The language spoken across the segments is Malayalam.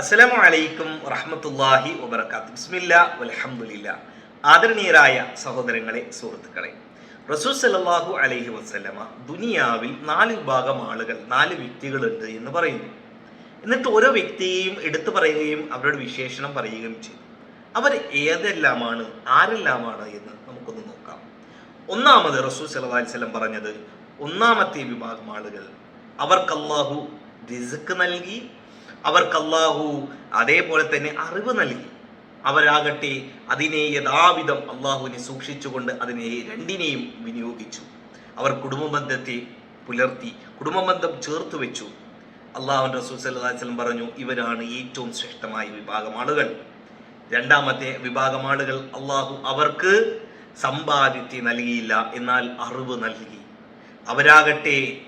അസ്സലാമു അലൈക്കും റഹ്മത്തുല്ലാഹി വബർക്കാത്തു വൽഹംദുലില്ല. ആദരണീയരായ സഹോദരങ്ങളെ സുഹൃത്തുക്കളെ. റസൂൽ സല്ലല്ലാഹു അലൈഹി വസ്ലമ ദുനിയാവിൽ നാല് വിഭാഗം ആളുകൾ നാല് വ്യക്തികളുണ്ട് എന്ന് പറയുന്നു. എന്നിട്ട് ഓരോ വ്യക്തിയെയും എടുത്തു പറയുകയും അവരുടെ വിശേഷണം പറയുകയും ചെയ്തു. അവർ ഏതെല്ലാമാണ് ആരെല്ലാമാണ് എന്ന് നമുക്കൊന്ന് നോക്കാം. ഒന്നാമത് റസൂൽ സല്ലല്ലാഹു അലൈഹി വസല്ലം പറഞ്ഞത് ഒന്നാമത്തെ വിഭാഗം ആളുകൾ അവർക്ക് അല്ലാഹു റിസ്ക് നൽകി അവർക്ക് അല്ലാഹു അതേപോലെ തന്നെ അറിവ് നൽകി. അവരാകട്ടെ അതിനെ യഥാവിധം അള്ളാഹുവിനെ സൂക്ഷിച്ചുകൊണ്ട് അതിനെ രണ്ടിനെയും വിനിയോഗിച്ചു. അവർ കുടുംബബന്ധത്തെ പുലർത്തി കുടുംബബന്ധം ചേർത്തു വെച്ചു. അള്ളാഹു റസൂൽ വസല്ലം പറഞ്ഞു ഇവരാണ് ഏറ്റവും ശ്രേഷ്ഠമായ വിഭാഗം ആളുകൾ രണ്ടാമത്തെ വിഭാഗം ആളുകൾ അള്ളാഹു അവർക്ക് സമ്പാദിത്തി നൽകിയില്ല എന്നാൽ അറിവ് നൽകി. അവരാകട്ടെ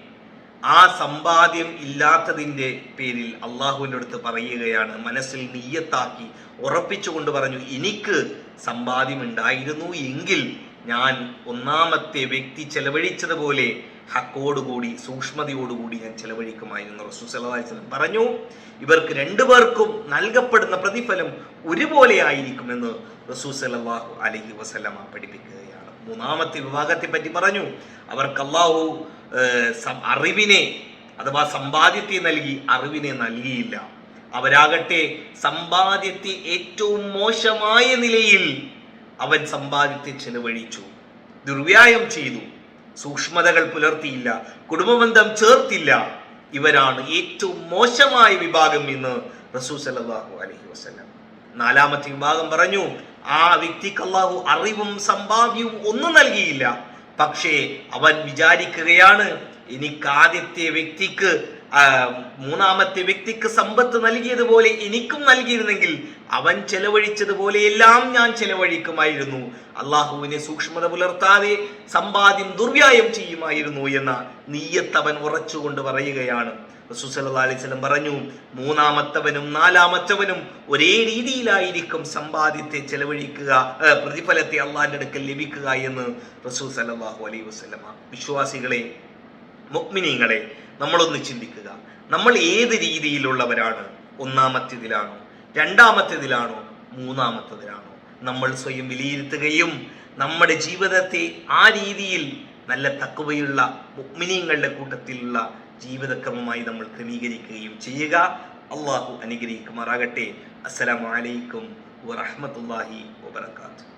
ആ സമ്പാദ്യം ഇല്ലാത്തതിന്റെ പേരിൽ അള്ളാഹുവിന്റെ അടുത്ത് പറയുകയാണ് മനസ്സിൽ നീയത്താക്കി ഉറപ്പിച്ചുകൊണ്ട് പറഞ്ഞു എനിക്ക് സമ്പാദ്യം ഉണ്ടായിരുന്നു എങ്കിൽ ഞാൻ ഒന്നാമത്തെ വ്യക്തി ചെലവഴിച്ചതുപോലെ ഹക്കോടുകൂടി സൂക്ഷ്മതയോടുകൂടി ഞാൻ ചെലവഴിക്കുമായിരുന്നു. റസൂസലം പറഞ്ഞു ഇവർക്ക് രണ്ടു രണ്ടുപേർക്കും നൽകപ്പെടുന്ന പ്രതിഫലം ഒരുപോലെ ആയിരിക്കുമെന്ന് റസൂ സലാഹു അലഹി വസല്ലമ പഠിപ്പിക്കുകയാണ്. മൂന്നാമത്തെ വിഭാഗത്തെ പറ്റി പറഞ്ഞു അവർക്ക് അള്ളാഹു അറിവിനെ അഥവാ സമ്പാദ്യത്തെ നൽകി അറിവിനെ നൽകിയില്ല. അവരാകട്ടെ സമ്പാദ്യത്തെ ഏറ്റവും മോശമായ നിലയിൽ അവൻ സമ്പാദ്യത്തെ ചെലവഴിച്ചു. ദുർവ്യായം ചെയ്തു. സൂക്ഷ്മതകൾ പുലർത്തിയില്ല. കുടുംബബന്ധം ചേർത്തില്ല. ഇവരാണ് ഏറ്റവും മോശമായ വിഭാഗം എന്ന് റസൂ സല്ലല്ലാഹു അലഹി വസല്ലം നാലാമത്തെ വിഭാഗം പറഞ്ഞു. ആ വ്യക്തിക്ക് അള്ളാഹു അറിവും സമ്പാദ്യവും ഒന്നും നൽകിയില്ല. പക്ഷേ അവൻ വിചാരിക്കുകയാണ് എനിക്ക് ആദ്യത്തെ വ്യക്തിക്ക് മൂന്നാമത്തെ വ്യക്തിക്ക് സമ്പത്ത് നൽകിയതുപോലെ എനിക്കും നൽകിയിരുന്നെങ്കിൽ അവൻ ചെലവഴിച്ചതുപോലെ എല്ലാം ഞാൻ ചെലവഴിക്കുമായിരുന്നു. അള്ളാഹുവിനെ സൂക്ഷ്മത പുലർത്താതെ സമ്പാദ്യം ദുർവ്യായം ചെയ്യുമായിരുന്നു എന്ന നീയത്ത് അവൻ ഉറച്ചുകൊണ്ട് പറയുകയാണ്. വസല്ലം പറഞ്ഞു മൂന്നാമത്തവനും നാലാമത്തവനും ഒരേ രീതിയിലായിരിക്കും സമ്പാദ്യത്തെ ചെലവഴിക്കുക പ്രതിഫലത്തെ അള്ളാഹിന്റെ അടുക്കൽ ലഭിക്കുക എന്ന് റസൂൽ സല്ലല്ലാഹു അലൈഹി വസ്ലമ വിശ്വാസികളെ മുഗ്മിനീങ്ങളെ നമ്മളൊന്ന് ചിന്തിക്കുക. നമ്മൾ ഏത് രീതിയിലുള്ളവരാണ്? ഒന്നാമത്തേതിലാണോ? രണ്ടാമത്തേതിലാണോ? മൂന്നാമത്തേതിലാണോ? നമ്മൾ സ്വയം വിലയിരുത്തുകയും നമ്മുടെ ജീവിതത്തെ ആ രീതിയിൽ നല്ല തക്കവയുള്ള മിനിയങ്ങളുടെ കൂട്ടത്തിലുള്ള ജീവിതക്രമമായി നമ്മൾ ക്രമീകരിക്കുകയും ചെയ്യുക. അള്ളാഹു അനുഗ്രഹിക്കുമാറാകട്ടെ. അസ്സലാമു അലൈക്കും വറഹ്മത്തുള്ളാഹി വബറകാതുഹു.